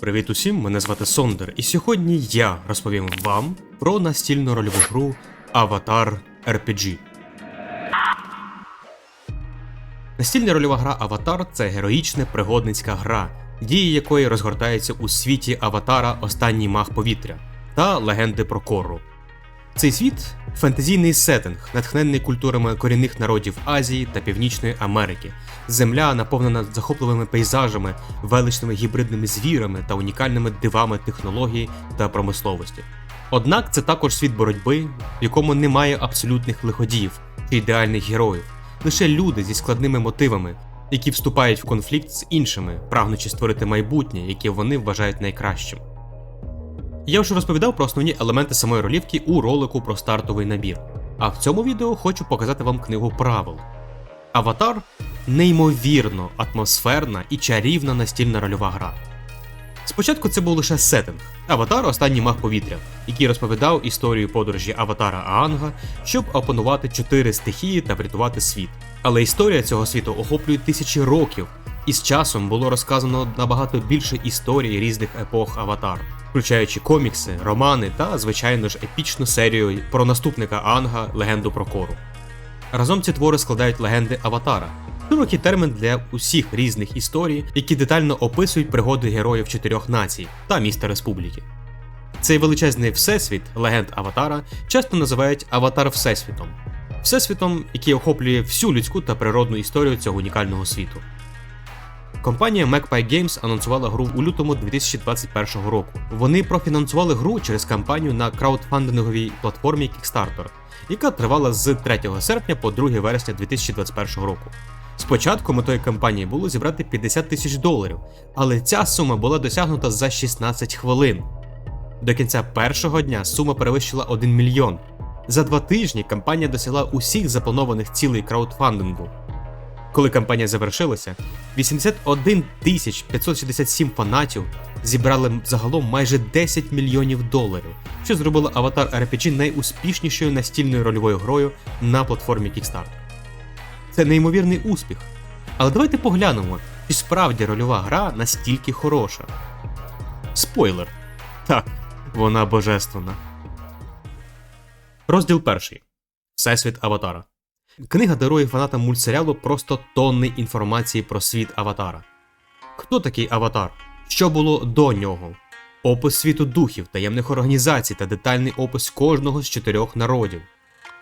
Привіт усім, мене звати Сондер, і сьогодні я розповім вам про настільну рольову гру Avatar RPG. Настільна рольова гра Аватар це героїчна пригодницька гра, дії якої розгортаються у світі Аватара Останній мах повітря та легенди про Кору. Цей світ фентезійний сеттинг, натхнений культурами корінних народів Азії та Північної Америки. Земля наповнена захопливими пейзажами, величними гібридними звірами та унікальними дивами технології та промисловості. Однак це також світ боротьби, в якому немає абсолютних лиходіїв чи ідеальних героїв, лише люди зі складними мотивами, які вступають в конфлікт з іншими, прагнучи створити майбутнє, яке вони вважають найкращим. Я вже розповідав про основні елементи самої ролівки у ролику про стартовий набір. А в цьому відео хочу показати вам книгу правил. Аватар неймовірно атмосферна і чарівна настільна рольова гра. Спочатку це був лише сеттинг Аватар останній мах повітря, який розповідав історію подорожі Аватара Аанга, щоб опанувати чотири стихії та врятувати світ. Але історія цього світу охоплює тисячі років, і з часом було розказано набагато більше історій різних епох Аватар, включаючи комікси, романи та, звичайно ж, епічну серію про наступника Анга Легенду про Кору. Разом ці твори складають легенди Аватара, широкий термін для усіх різних історій, які детально описують пригоди героїв чотирьох націй та міста республіки. Цей величезний всесвіт легенд Аватара часто називають Аватар Всесвітом, всесвітом, який охоплює всю людську та природну історію цього унікального світу. Компанія Magpie Games анонсувала гру у лютому 2021 року. Вони профінансували гру через кампанію на краудфандинговій платформі Kickstarter, яка тривала з 3 серпня по 2 вересня 2021 року. Спочатку метою кампанії було зібрати 50 тисяч доларів, але ця сума була досягнута за 16 хвилин. До кінця першого дня сума перевищила 1 мільйон. За два тижні кампанія досягла усіх запланованих цілей краудфандингу. Коли кампанія завершилася, 81 567 фанатів зібрали загалом майже 10 мільйонів доларів, що зробило Avatar RPG найуспішнішою настільною рольовою грою на платформі Kickstarter. Це неймовірний успіх. Але давайте поглянемо, чи справді рольова гра настільки хороша. Спойлер. Так, вона божественна. Розділ перший. Всесвіт Аватара. Книга дарує фанатам мультсеріалу просто тонни інформації про світ Аватара. Хто такий Аватар? Що було до нього? Опис світу духів, таємних організацій та детальний опис кожного з чотирьох народів.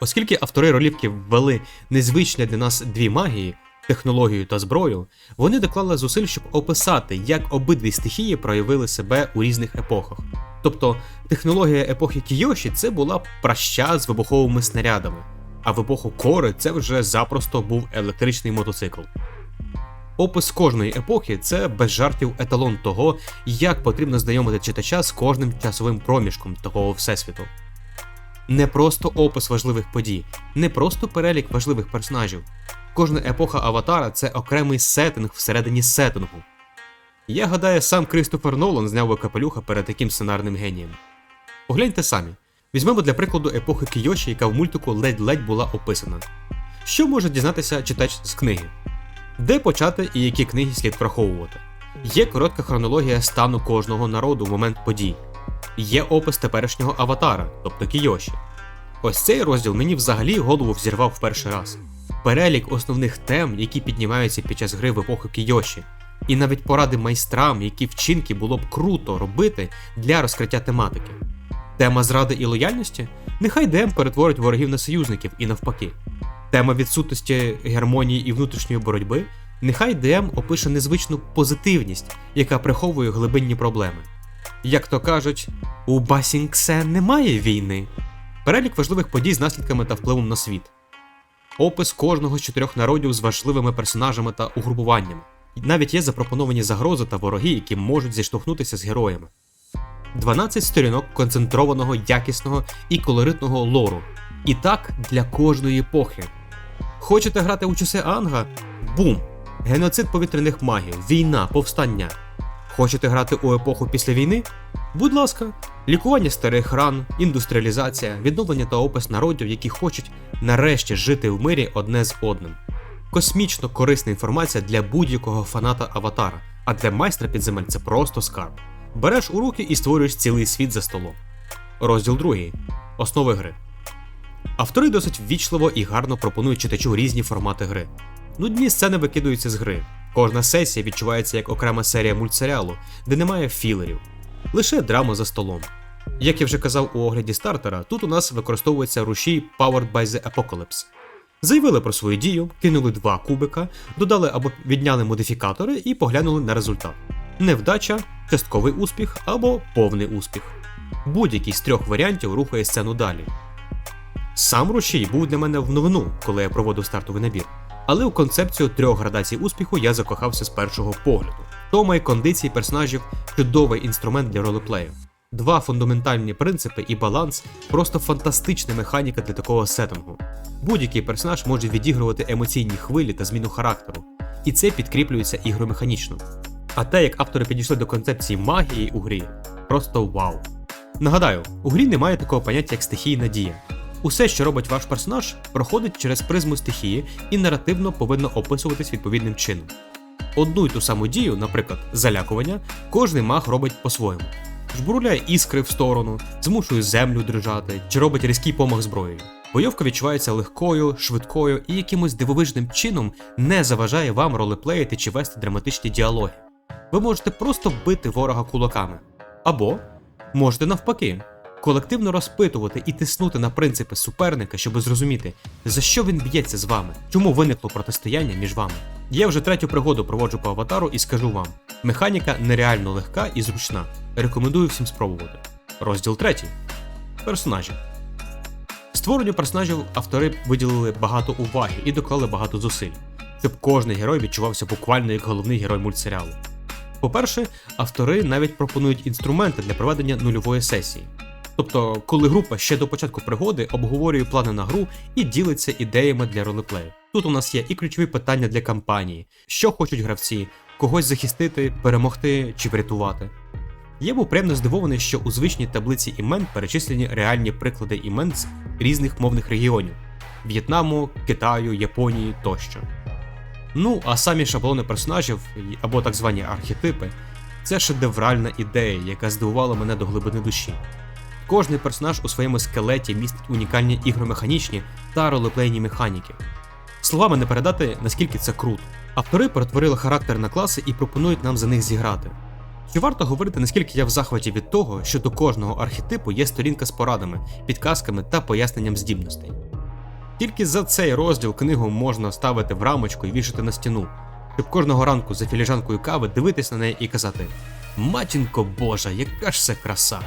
Оскільки автори ролівки ввели незвичні для нас дві магії технологію та зброю, вони доклали зусиль, щоб описати, як обидві стихії проявили себе у різних епохах. Тобто технологія епохи Кійоші це була праща з вибуховими снарядами, а в епоху Кори це вже запросто був електричний мотоцикл. Опис кожної епохи це без жартів еталон того, як потрібно знайомити читача з кожним часовим проміжком такого всесвіту. Не просто опис важливих подій, не просто перелік важливих персонажів. Кожна епоха Аватара це окремий сеттинг всередині сеттингу. Я гадаю, сам Кристофер Нолан зняв би капелюха перед таким сценарним генієм. Погляньте самі. Візьмемо для прикладу епохи Кійоші, яка в мультику ледь-ледь була описана. Що може дізнатися читач з книги? Де почати і які книги слід враховувати? Є коротка хронологія стану кожного народу в момент подій. Є опис теперішнього аватара, тобто Кійоші. Ось цей розділ мені взагалі голову взірвав в перший раз. Перелік основних тем, які піднімаються під час гри в епоху Кійоші, і навіть поради майстрам, які вчинки було б круто робити для розкриття тематики. Тема зради і лояльності? Нехай ДМ перетворить ворогів на союзників і навпаки. Тема відсутності гермонії і внутрішньої боротьби? Нехай ДМ опише незвичну позитивність, яка приховує глибинні проблеми. Як то кажуть, у Басінгсе немає війни. Перелік важливих подій з наслідками та впливом на світ. Опис кожного з чотирьох народів з важливими персонажами та угрупуваннями. Навіть є запропоновані загрози та вороги, які можуть зіштовхнутися з героями. 12 сторінок концентрованого, якісного і колоритного лору. І так для кожної епохи. Хочете грати у часи Анга? Бум! Геноцид повітряних магів, війна, повстання. Хочете грати у епоху після війни? Будь ласка, лікування старих ран, індустріалізація, відновлення та опис народів, які хочуть нарешті жити в мирі одне з одним. Космічно корисна інформація для будь-якого фаната аватара, а для майстра підземель це просто скарб. Береш у руки і створюєш цілий світ за столом. Розділ 2. Основи гри. Автори досить ввічливо і гарно пропонують читачу різні формати гри. Нудні сцени викидаються з гри. Кожна сесія відчувається як окрема серія мультсеріалу, де немає філерів, лише драма за столом. Як я вже казав у огляді стартера, тут у нас використовується рушій Powered by the Apocalypse. Заявили про свою дію, кинули два кубика, додали або відняли модифікатори і поглянули на результат. Невдача, частковий успіх або повний успіх. Будь-який з трьох варіантів рухає сцену далі. Сам рушій був для мене в новину, коли я проводив стартовий набір. Але у концепцію трьох градацій успіху я закохався з першого погляду. Тома і кондиції персонажів чудовий інструмент для ролеплею. Два фундаментальні принципи і баланс просто фантастична механіка для такого сеттингу. Будь-який персонаж може відігрувати емоційні хвилі та зміну характеру, і це підкріплюється ігромеханічно. А те, як автори підійшли до концепції магії у грі, просто вау. Нагадаю, у грі немає такого поняття як стихійна дія. Усе, що робить ваш персонаж, проходить через призму стихії і наративно повинно описуватись відповідним чином. Одну й ту саму дію, наприклад, залякування, кожний маг робить по-своєму. Жбурляє іскри в сторону, змушує землю дрижати чи робить різкий помах зброєю. Бойовка відчувається легкою, швидкою і якимось дивовижним чином не заважає вам ролеплеїти чи вести драматичні діалоги. Ви можете просто бити ворога кулаками. Або можете навпаки колективно розпитувати і тиснути на принципи суперника, щоб зрозуміти, за що він б'ється з вами, чому виникло протистояння між вами. Я вже третю пригоду проводжу по аватару і скажу вам: механіка нереально легка і зручна. Рекомендую всім спробувати. Розділ третій. Персонажі. Створенню персонажів автори виділили багато уваги і доклали багато зусиль, щоб кожний герой відчувався буквально як головний герой мультсеріалу. По-перше, автори навіть пропонують інструменти для проведення нульової сесії. Тобто, коли група ще до початку пригоди обговорює плани на гру і ділиться ідеями для ролеплею. Тут у нас є і ключові питання для кампанії, що хочуть гравці, когось захистити, перемогти чи врятувати. Я був приємно здивований, що у звичній таблиці імен перечислені реальні приклади імен з різних мовних регіонів В'єтнаму, Китаю, Японії тощо. Ну, а самі шаблони персонажів або так звані архетипи це шедевральна ідея, яка здивувала мене до глибини душі. Кожний персонаж у своєму скелеті містить унікальні ігромеханічні та ролеплейні механіки. Словами не передати, наскільки це круто. Автори перетворили характер на класи і пропонують нам за них зіграти. Чи варто говорити, наскільки я в захваті від того, що до кожного архетипу є сторінка з порадами, підказками та поясненням здібностей. Тільки за цей розділ книгу можна ставити в рамочку і вішати на стіну, щоб кожного ранку за філіжанкою кави дивитись на неї і казати: Матінко Божа, яка ж це краса!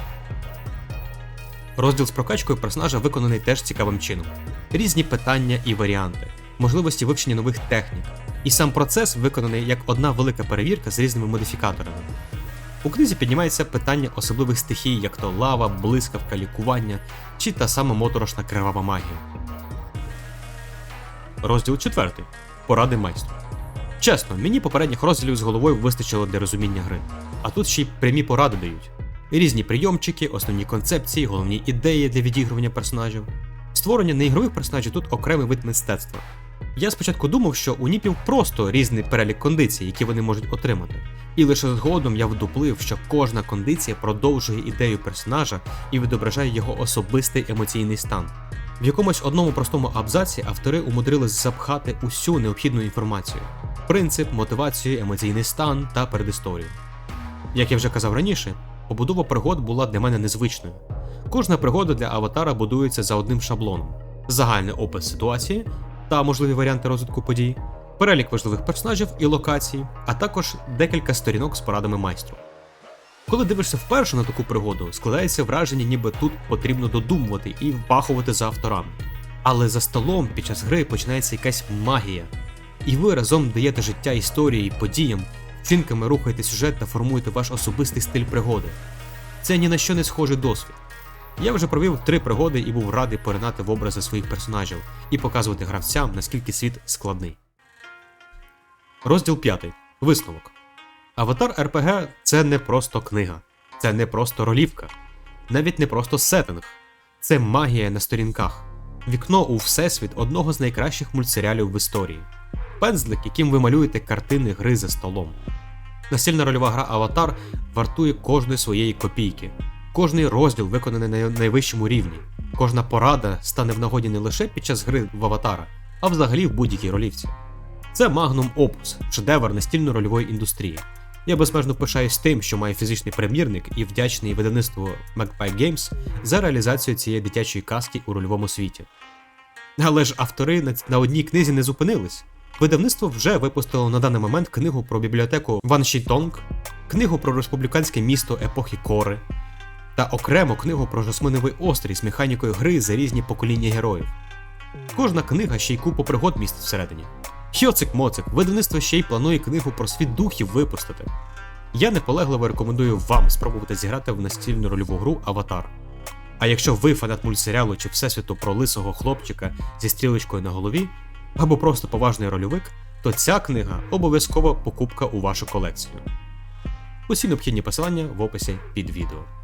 Розділ з прокачкою персонажа виконаний теж цікавим чином. Різні питання і варіанти, можливості вивчення нових технік. І сам процес виконаний як одна велика перевірка з різними модифікаторами. У книзі піднімається питання особливих стихій, як то лава, блискавка, лікування чи та сама моторошна кривава магія. Розділ 4. Поради майстру. Чесно, мені попередніх розділів з головою вистачило для розуміння гри, а тут ще й прямі поради дають. Різні прийомчики, основні концепції, головні ідеї для відігрування персонажів. Створення неігрових персонажів тут окремий вид мистецтва. Я спочатку думав, що у ніпів просто різний перелік кондицій, які вони можуть отримати, і лише згодом я вдуплив, що кожна кондиція продовжує ідею персонажа і відображає його особистий емоційний стан. В якомусь одному простому абзаці автори умудрились запхати усю необхідну інформацію: принцип, мотивацію, емоційний стан та передісторію. Як я вже казав раніше, побудова пригод була для мене незвичною. Кожна пригода для аватара будується за одним шаблоном: загальний опис ситуації та можливі варіанти розвитку подій, перелік важливих персонажів і локацій, а також декілька сторінок з порадами майстру. Коли дивишся вперше на таку пригоду, складається враження, ніби тут потрібно додумувати і впахувати за авторами. Але за столом під час гри починається якась магія, і ви разом даєте життя історії, подіям, вчинками рухаєте сюжет та формуєте ваш особистий стиль пригоди. Це ні на що не схожий досвід. Я вже провів три пригоди і був радий поринати в образи своїх персонажів і показувати гравцям, наскільки світ складний. Розділ 5. Висновок. Аватар РПГ це не просто книга, це не просто ролівка, навіть не просто сеттинг. Це магія на сторінках, вікно у всесвіт одного з найкращих мультсеріалів в історії, пензлик, яким ви малюєте картини гри за столом. Настільна рольова гра Аватар вартує кожної своєї копійки. Кожний розділ виконаний на найвищому рівні. Кожна порада стане в нагоді не лише під час гри в Аватара, а взагалі в будь-якій ролівці. Це Magnum Opus, шедевр настільно-рольової індустрії. Я безмежно пишаюсь тим, що має фізичний прем'єрник і вдячний видавництву Magpie Games за реалізацію цієї дитячої казки у рольовому світі. Але ж автори на, одній книзі не зупинились. Видавництво вже випустило на даний момент книгу про бібліотеку Ван Шітонг, книгу про республіканське місто епохи Кори та окремо книгу про Жасминовий острів з механікою гри за різні покоління героїв. Кожна книга ще й купу пригод містить всередині. Йоцик Моцик, видавництво ще й планує книгу про світ духів випустити. Я наполегливо рекомендую вам спробувати зіграти в настільну рольову гру Аватар. А якщо ви фанат мультсеріалу чи всесвіту про лисого хлопчика зі стрілочкою на голові, або просто поважний рольовик, то ця книга обов'язкова покупка у вашу колекцію. Усі необхідні посилання в описі під відео.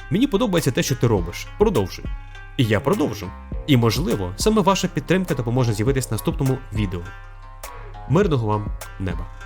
мені подобається те, що ти робиш. Продовжуй. І я продовжу. І можливо, саме ваша підтримка допоможе з'явитись в наступному відео. Мирного вам неба!